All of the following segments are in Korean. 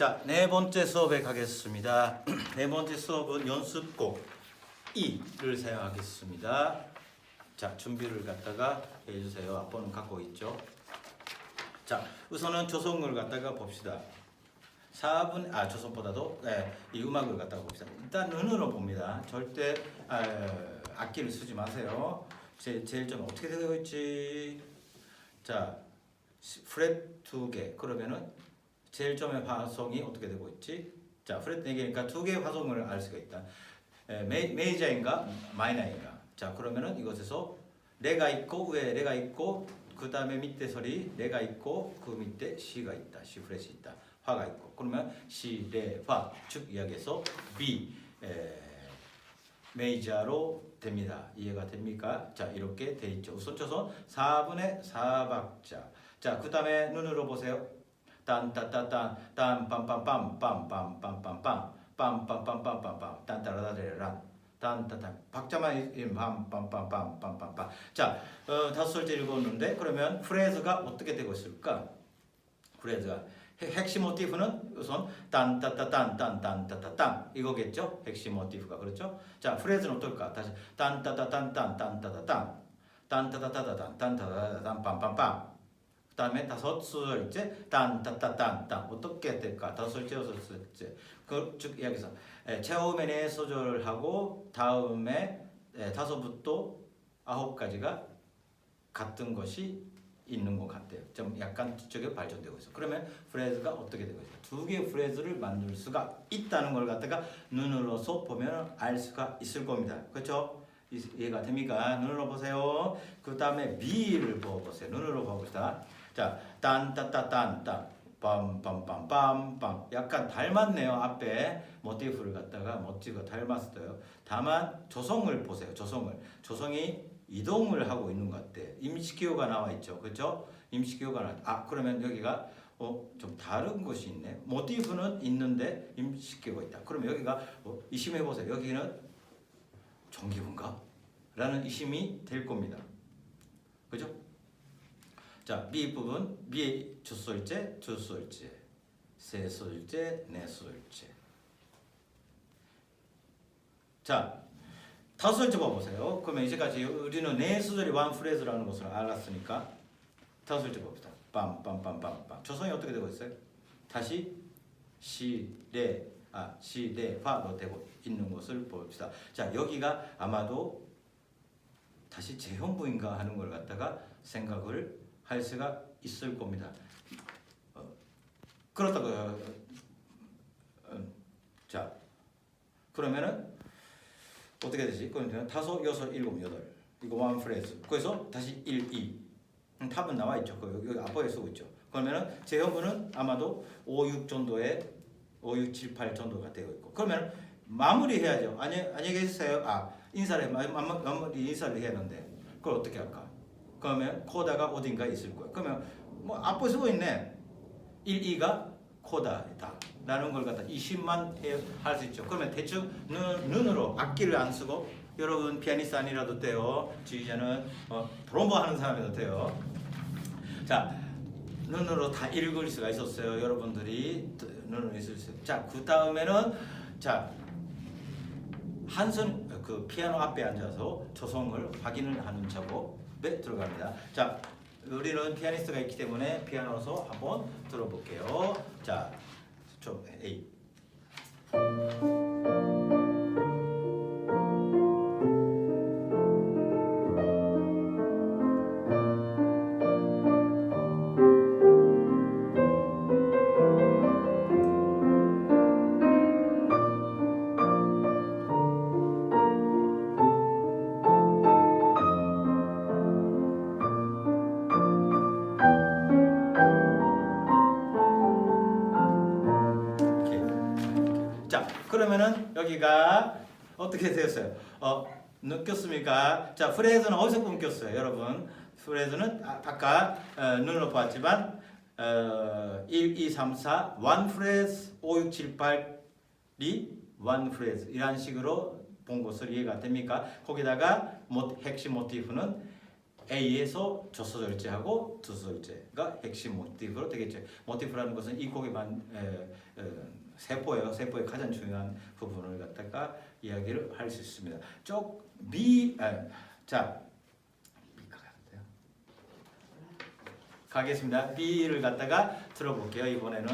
자, 네 번째 수업에 가겠습니다. 네 번째 수업은 연습곡 2를 사용하겠습니다. 자, 준비를 갖다가 해주세요. 앞번은 갖고 있죠. 자, 우선은 조성을 갖다가 봅시다. 4분 아 조선보다도 네, 이 음악을 갖다가 봅시다. 일단 눈으로 봅니다. 절대 아, 악기를 쓰지 마세요. 제, 제일 좀 어떻게 되어 있지? 자, 시- 프렛 두 개. 그러면은 제일 점의 화성이 어떻게 되고 있지? 자, 프렛 네 개니까 두 개의 화성을 알 수가 있다. 에, 메, 메이 저인가 마이너인가? 자, 그러면은 이것에서 레가 있고 위에 레가 있고 그 다음에 밑에 소리 레가 있고 그 밑에 시가 있다. 시 프렛이 있다. 화가 있고 그러면 시, 레, 화, 즉 이야기해서 B 에, 메이저로 됩니다. 이해가 됩니까? 자 이렇게 돼 있죠. 우선 쳐서 4분의 4박자. 자 그 다음에 눈으로 보세요. 딴따따딴 딴빰빰빰 빰빰빰빰빰 빰빰빰빰빰빰 딴따라다레란 딴따딴 박자만 빰빰빰빰빰빰빰 자 어, 다섯 절째 읽었는데 그러면 프레즈가 어떻게 되고 있을까? 프레즈가 핵- 핵심 모티프는 우선 딴따따딴딴딴따따딴 이거겠죠? 핵심 모티프가 그렇죠? 자 프레즈는 어떨까? 다시 딴따따딴딴딴따따딴 딴따따따따딴 딴따따따딴 빰빰빰 그 다음에 다섯 수절째 딴따따딴딴 어떻게 될까? 다섯째 여섯째 그즉 이야기해서 에, 처음에 네 소절을 하고 다음에 에, 다섯부터 아홉까지가 같은 것이 있는 것 같아요. 좀 약간 뒤쪽에 발전되고 있어. 그러면 프레즈가 어떻게 되고 있어? 두 개의 프레즈를 만들 수가 있다는 걸 갖다가 눈으로서 보면 알 수가 있을 겁니다. 그렇죠? 이- 이해가 됩니까? 눈으로 보세요. 그 다음에 B를 보세요. 눈으로 보봅시다. 자, 딴따따딴딴 빰빰빰빰빰 약간 닮았네요. 앞에 모티프를 갖다가 멋지고 닮았어요. 다만 조성을 보세요. 조성을. 조성이 이동을 하고 있는 것 같아. 임시기호가 나와 있죠. 그렇죠? 임시기호가 나. 아 그러면 여기가 어, 좀 다른 것이 있네. 모티프는 있는데 임시기호가 있다. 그럼 여기가 어, 이심해 보세요. 여기는 정기분가? 라는 이심이 될 겁니다. 그죠? 자, B 부분 B 주소일제, 주소일제, 세소일제, 네소일제. 자, 다섯째 봐보세요. 그러면 이제까지 우리는 네 소절이 완 프레즈라는 것을 알았으니까 다섯째 봅시다. 빰빰빰빰빰. 조성이 어떻게 되고 있어요? 다시 시, 레, 아, 시, 레, 파로 되고 있는 것을 봅시다. 자, 여기가 아마도 다시 재형부인가 하는 걸 갖다가 생각을 할 수가 있을 겁니다. 어, 그렇다고 어, 어, 자 그러면은 어떻게 되지? 그러면 다섯, 여섯, 일곱, 여덟 이거 원 프레즈. 그래서 다시 1, 2 음, 탑은 나와 있죠. 그 여기, 앞에 쓰고 있죠. 그러면은 재형부는 아마도 5, 6 정도의 5, 6, 7, 8 정도가 되고 있고 그러면 마무리해야죠. 안녕 안녕히 계세요. 아 인사를 해. 마- 마- 마무리 인사를 해야 하는데 그걸 어떻게 할까? 그러면 코다가 어딘가 있을 거야. 그러면 뭐 앞에 쓰고 있네. 1, 2가 코다다. 라는 걸 갖다 20만 할 수 있죠. 그러면 대충 눈, 눈으로 악기를 안 쓰고 여러분 피아니스트 아니라도 돼요. 지휘자는 어, 드럼버 하는 사람이라도 돼요. 자 눈으로 다 읽을 수가 있었어요. 여러분들이 눈으로 있을 수. 자, 그 다음에는 자 한손 그 피아노 앞에 앉아서 조성을 확인을 하는 작업 에 들어갑니다. 자, 우리는 피아니스트가 있기 때문에 피아노로서 한번 들어볼게요. 자, 좀 A. 그러면은 여기가 어떻게 되었어요? 어, 느꼈습니까? 자, 프레즈는 어디서 끊겼어요, 여러분? 프레즈는 아, 아까 어, 눈으로 봤지만 어, 1, 2, 3, 4, 1 프레즈, 5, 6, 7, 8이 1 프레즈 이런 식으로 본 것을 이해가 됩니까? 거기다가 모, 핵심 모티프는 A에서 저소절제하고 두소절제가 핵심 모티브로 되겠죠. 모티브라는 것은 이 곡에만 에, 에, 세포예요. 세포의 가장 중요한 부분을 갖다가 이야기를 할 수 있습니다. 쪽 B 아, 자. 가겠습니다. B를 갖다가 들어볼게요. 이번에는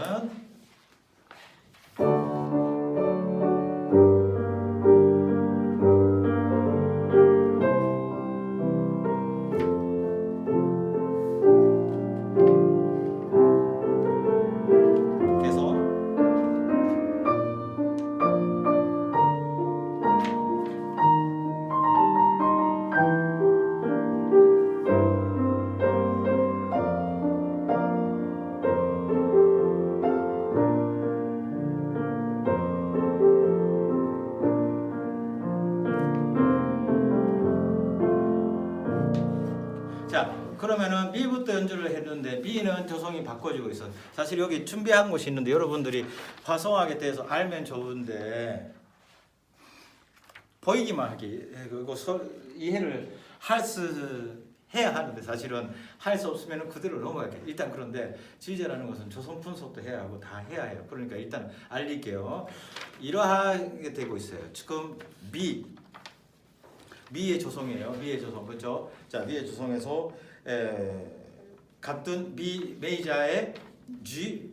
바꿔지고 있어. 사실 여기 준비한 곳이 있는데 여러분들이 화성학에 대해서 알면 좋은데 보이기만 하기 예, 그리고 서, 이해를 할 수 해야 하는데 사실은 할 수 없으면 그대로 넘어갈게. 일단 그런데 지휘자라는 것은 조성 분석도 해야 하고 다 해야 해요. 그러니까 일단 알릴게요. 이러하게 되고 있어요. 지금 B 미의 조성이에요. 미의 조성 그렇죠? 자 미의 조성에서 에, 같은 미 메이저의 G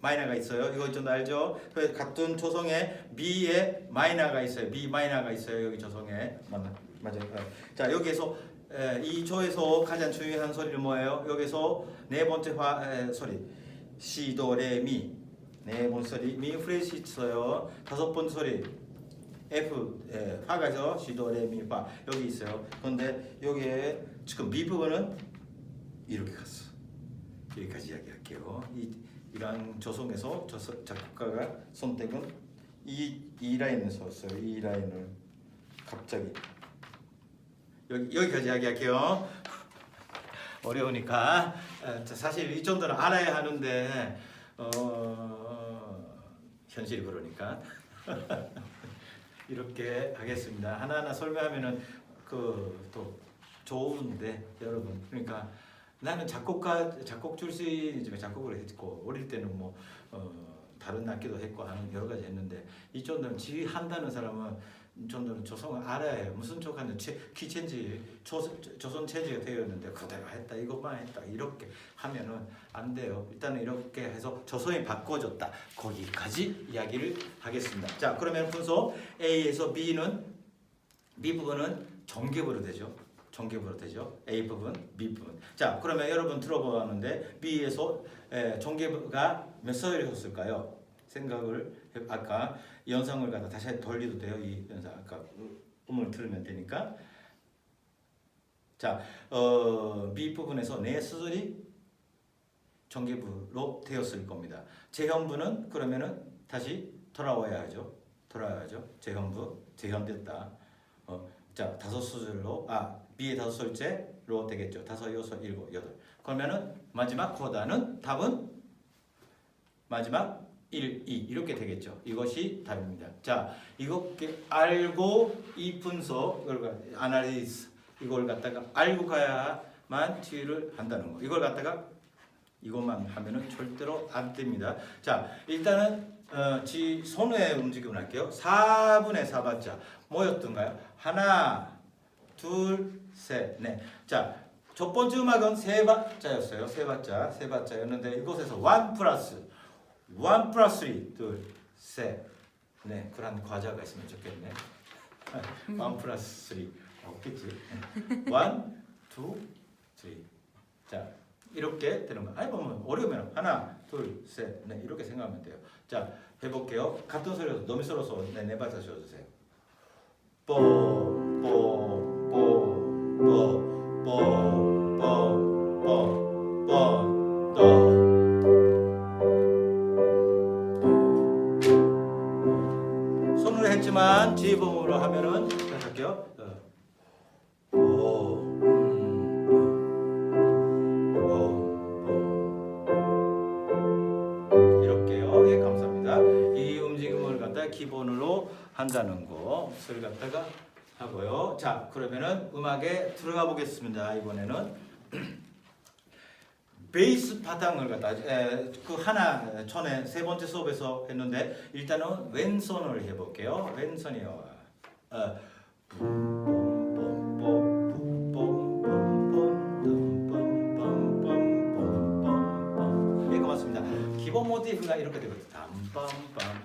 마이너가 있어요. 이거 좀 알죠? 그 같은 조성에 미의 마이너가 있어요. 미 마이너가 있어요. 여기 조성에 맞나? 맞아요. 어. 자 여기에서 에, 이 조에서 가장 중요한 소리는 뭐예요? 여기서 네 번째 화 에, 소리 시도레미 네 번째 소리 미 프레시 있어요. 다섯 번째 소리 F 예, 파가서 시도레미 파 여기 있어요. 그런데 여기에 지금 미 부분은 이렇게 갔어. 여기까지 이야기할게요. 이 이런 조성에서 저 작곡가가 선택은 이, 이 라인을 썼어요. 이 라인을 갑자기 여기 여기까지 이야기할게요. 어려우니까 에, 자, 사실 이 정도는 알아야 하는데 어, 현실이 그러니까 이렇게 하겠습니다. 하나하나 설명하면은 그 또 좋은데 여러분 그러니까 나는 작곡가 작곡 출신이지만 작곡을 했고 어릴 때는 뭐 어, 다른 악기도 했고 하는 여러 가지 했는데 이 정도는 지휘한다는 사람은 이 정도는 조성을 알아야 해요. 무슨 족하는 키체인지 조선 체제가 되었는데 그대로 했다 이것만 했다 이렇게 하면은 안 돼요. 일단은 이렇게 해서 조선이 바꿔줬다 거기까지 이야기를 하겠습니다. 자 그러면 분소 A에서 B는 B 부분은 정겹으로 되죠. 정겹으로 되죠. A 부분, B 부분. 자, 그러면 여러분 들어보았는데 B에서 에, 정겹가 몇 소리였을까요? 생각을 해, 아까 연상을 갖다 다시 돌리도 돼요. 이 연상 아까 음을 들으면 되니까. 자, 어, B 부분에서 네 수절이 정계부로 되었을 겁니다. 재현부는 그러면은 다시 돌아와야 하죠. 돌아와야죠. 재현부, 재현됐다. 어, 자 다섯 수절로 아 B의 다섯 솔째로 되겠죠. 다섯, 여섯, 일곱, 여덟. 그러면은 마지막 코다는 답은 마지막 1, 2 이렇게 되겠죠. 이것이 답입니다. 자 이렇게 알고 이 분석 이걸 아나리스 이걸 갖다가 알고 가야만 치유를 한다는 거. 이걸 갖다가 이것만 하면은 절대로 안 됩니다. 자 일단은 어, 지 손의 움직임을 할게요. 4분의 4박자 뭐였던가요? 하나, 둘, 셋, 넷. 자, 첫 번째 음악은 세 박자였어요. 세 박자, 세 박자였는데 이곳에서 원 플러스, 원 플러스 쓰리, 둘, 셋, 넷. 그런 과자가 있으면 좋겠네. 원 플러스 쓰리 없겠지. 원, 투, 쓰리. 자, 이렇게 되는 거. 아니 보면 어려우면 하나, 둘, 셋, 넷 이렇게 생각하면 돼요. 자, 해볼게요. 같은 소리로 너미 썰어서 네, 네 박자 쉬어주세요. 뽀, 기본으로 한다는 거, 를 갖다가 하고요. 자, 그러면은 음악에 들어가 보겠습니다. 이번에는 베이스 파당을 갖다 에, 그 하나 전에 세 번째 수업에서 했는데 일단은 왼손을 해볼게요. 왼손이요. 어, 예, 이렇게 되거든요. 빰빰빰빰. 어,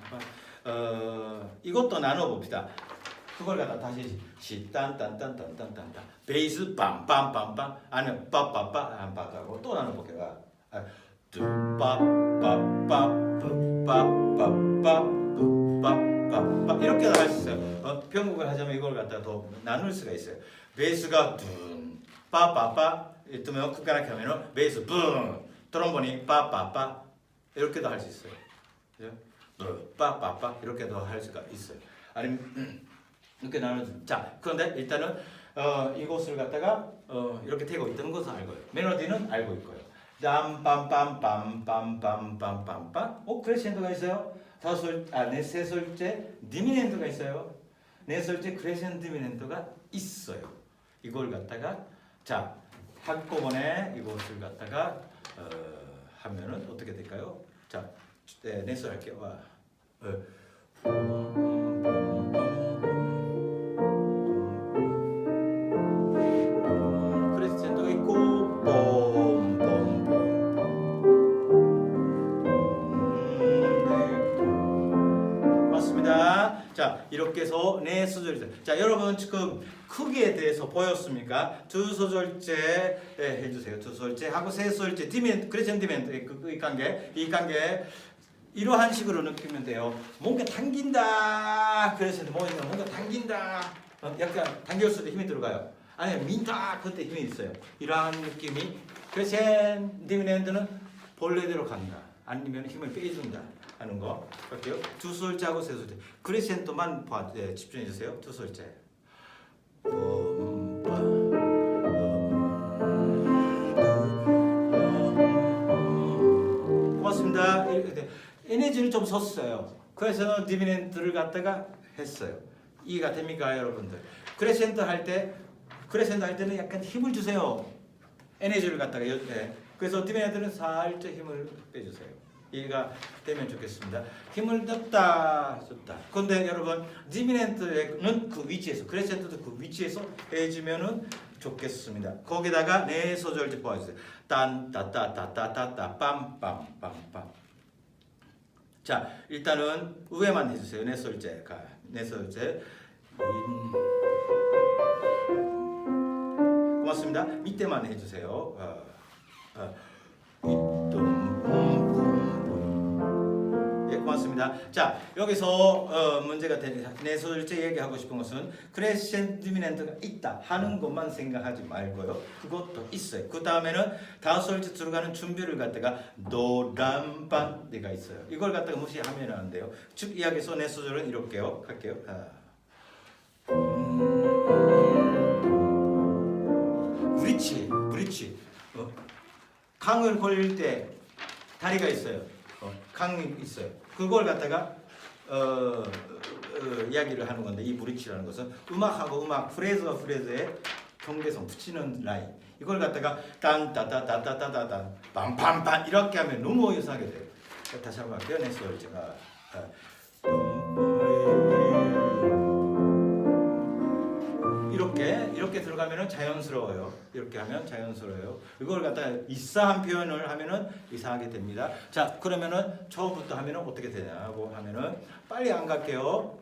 이것도 나눠 봅시다. 그걸 갖다 다시 시딴딴딴딴딴딴 베이스 빰빰빰빰 아니면 빠빠빠 안 빠가고 또 나눠 볼게요. 아, 뚜빠빠빠빠빠빠빠빠빠 이렇게 할 수 있어요. 어, 편곡을 하자면 이걸 갖다 더 나눌 수가 있어요. 베이스가 둔 빠빠빠 뜨면 국가나 하면은 베이스 붕 트럼본이 빠빠빠 이렇게도 할 수 있어요. 그죠? 빠빠빠 이렇게도 할 수가 있어요. 아니면 이렇게 나눠 자 그런데 일단은 어, 이곳을 갖다가 어, 이렇게 되고 있다는 것을 알고요. 멜로디는 알고 있고요. 빰빰빰빰빰빰빰빰빰 어 크레센도가 있어요. 다솔 아네세 솔째 디미넨도가 있어요. 네 솔째 크레센 디미넨도가 있어요. 이걸 갖다가 자 한꺼번에 이것을 갖다가 어, 하면은 어떻게 될까요? 자 네, 네솔 할게요. 와. 네. 맞습니다. 자 이렇게 해서 네 소절째. 자 여러분 지금 크기에 대해서 보였습니까? 두 소절째 네, 해주세요. 두 소절째 하고 세 소절째 디멘 크레센디멘트 그, 그, 이 관계 이 관계 이러한 식으로 느끼면 돼요. 뭔가 당긴다. 그래서 뭔가 뭔가 당긴다. 어, 약간 당겼을 때 힘이 들어가요. 아니 민다 그때 힘이 있어요. 이러한 느낌이 크레센디멘트는 본래대로 간다. 아니면 힘을 빼준다 하는 거 할게요. 두 솔자하고 세 솔자. 크레센토만 봐, 네, 집중해 주세요. 두 빠, 음, 에너지를 좀 썼어요. 그래서 디비넨트를 갖다가 했어요. 이해가 됩니까, 여러분들? 크레센트 할 때, 크레센트 할 때는 약간 힘을 주세요. 에너지를 갖다가. 여- 예. 그래서 디비넨트는 살짝 힘을 빼주세요. 이해가 되면 좋겠습니다. 힘을 줬다, 줬다. 근데 여러분, 디비넨트는 그 위치에서, 크레센트도 그 위치에서 해주면은 좋겠습니다. 거기다가 네 소절째 보아주세요. 딴, 따따따따따따, 빰빰빰빰. 자, 일단은 위에만 해주세요. 네 솔째, 가, 네 솔째. 인. 고맙습니다. 밑에만 해주세요. 어, 어, 고맙습니다. 자, 여기서 어, 문제가 되는 네 솔째 얘기하고 싶은 것은 크레센디미넨트가 있다 하는 것만 생각하지 말고요. 그것도 있어요. 그 다음에는 다솔째 들어가는 준비를 갖다가 노란반대가 있어요. 이걸 갖다가 무시하면 안 돼요. 즉 이야기에서 네 소절은 이렇게요. 갈게요. 아. 브리치, 브리치. 어, 강을 걸릴 때 다리가 있어요. 어, 강이 있어요. 그걸 갖다가 어, 어, 어, 이야기를 하는 건데 이 브리치라는 것은 음악하고 음악 프레즈와 프레즈의 경계선 붙이는 라인 이걸 갖다가 딴따따따따따따 빰빰빰 이렇게 하면 너무 어이상하게 돼요. 다시 한번 소리 제가 들어가면은 자연스러워요. 이렇게 하면 자연스러워요. 이걸 갖다 이상한 표현을 하면은 이상하게 됩니다. 자 그러면은 처음부터 하면은 어떻게 되냐고 하면은 빨리 안 갈게요.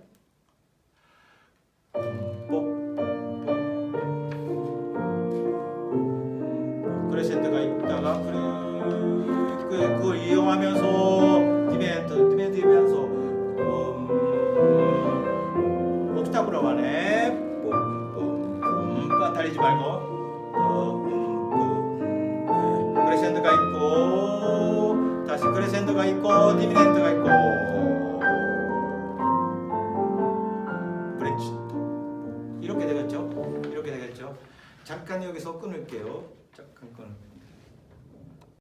크레센트가 있다가 그래 그 그걸 이용하면서